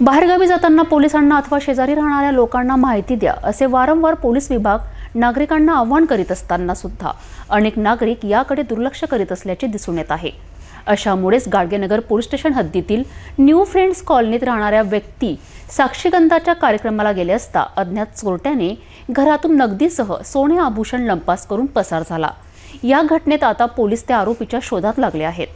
बाहेरगावी जाताना पोलिसांना अथवा शेजारी राहणाऱ्या लोकांना माहिती द्या असे वारंवार पोलीस विभाग नागरिकांना आव्हान करीत असताना सुद्धा अनेक नागरिक याकडे दुर्लक्ष करीत असल्याचे दिसून येत आहे. अशामुळेच गाडगेनगर पोलीस स्टेशन हद्दीतील न्यू फ्रेंड्स कॉलनीत राहणाऱ्या व्यक्ती साक्षीगंधाच्या कार्यक्रमाला गेले असता अज्ञात चोरट्याने घरातून नगदीसह सोने आभूषण लंपास करून पसार झाला. या घटनेत आता पोलीस त्या आरोपीच्या शोधात लागले आहेत.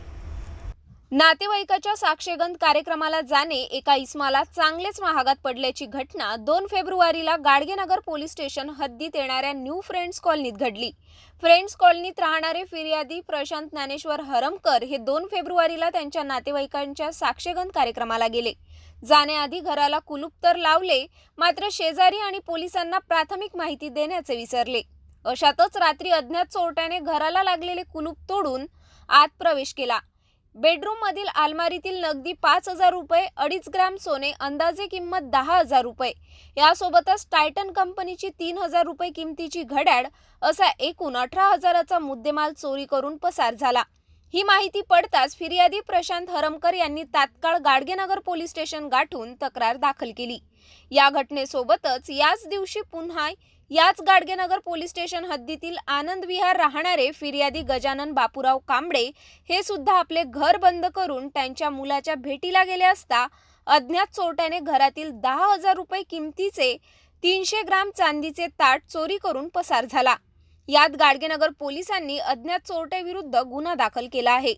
नातेवाईकाच्या साक्षगंध कार्यक्रमाला जाणे एका इस्माला चांगलेच महागात पडल्याची घटना दोन फेब्रुवारीला गाडगेनगर पोलीस स्टेशन हद्दीत येणाऱ्या न्यू फ्रेंड्स कॉलनीत घडली. फ्रेंड्स कॉलनीत राहणारे फिर्यादी प्रशांत ज्ञानेश्वर हरमकर हे दोन फेब्रुवारीला त्यांच्या नातेवाईकांच्या साक्षगंध कार्यक्रमाला गेले. जाण्याआधी घराला कुलूप तर लावले मात्र शेजारी आणि पोलिसांना प्राथमिक माहिती देण्याचे विसरले. अशातच रात्री अज्ञात चोरट्याने घराला लागलेले कुलूप तोडून आत प्रवेश केला. बेडरूममधील अलमारीतील नगदी पाच हजार रुपये अडीच ग्रॅम सोने अंदाजे किंमत दहा हजार रुपये. यासोबतच टायटन कंपनीची तीन हजार रुपये किमतीची घड्याळ असा एकूण अठरा हजाराचा मुद्देमाल चोरी करून पसार झाला. ही माहिती पडताच फिर्यादी प्रशांत हरमकर यांनी तात्काळ गाडगेनगर पोलीस स्टेशन गाठून तक्रार दाखल केली. या घटनेसोबतच याच दिवशी पुन्हा याच गाडगेनगर पोलीस स्टेशन हद्दीतील आनंद विहार राहणारे फिर्यादी गजानन बापूराव कांबळे हे सुद्धा आपले घर बंद करून त्यांच्या मुलाच्या भेटीला गेले असता अज्ञात चोरट्याने घरातील दहा हजार रुपये किमतीचे तीनशे ग्राम चांदीचे ताट चोरी करून पसार झाला. यात गाडगेनगर पोलिसांनी अज्ञात चोरट्याविरुद्ध गुन्हा दाखल केला आहे.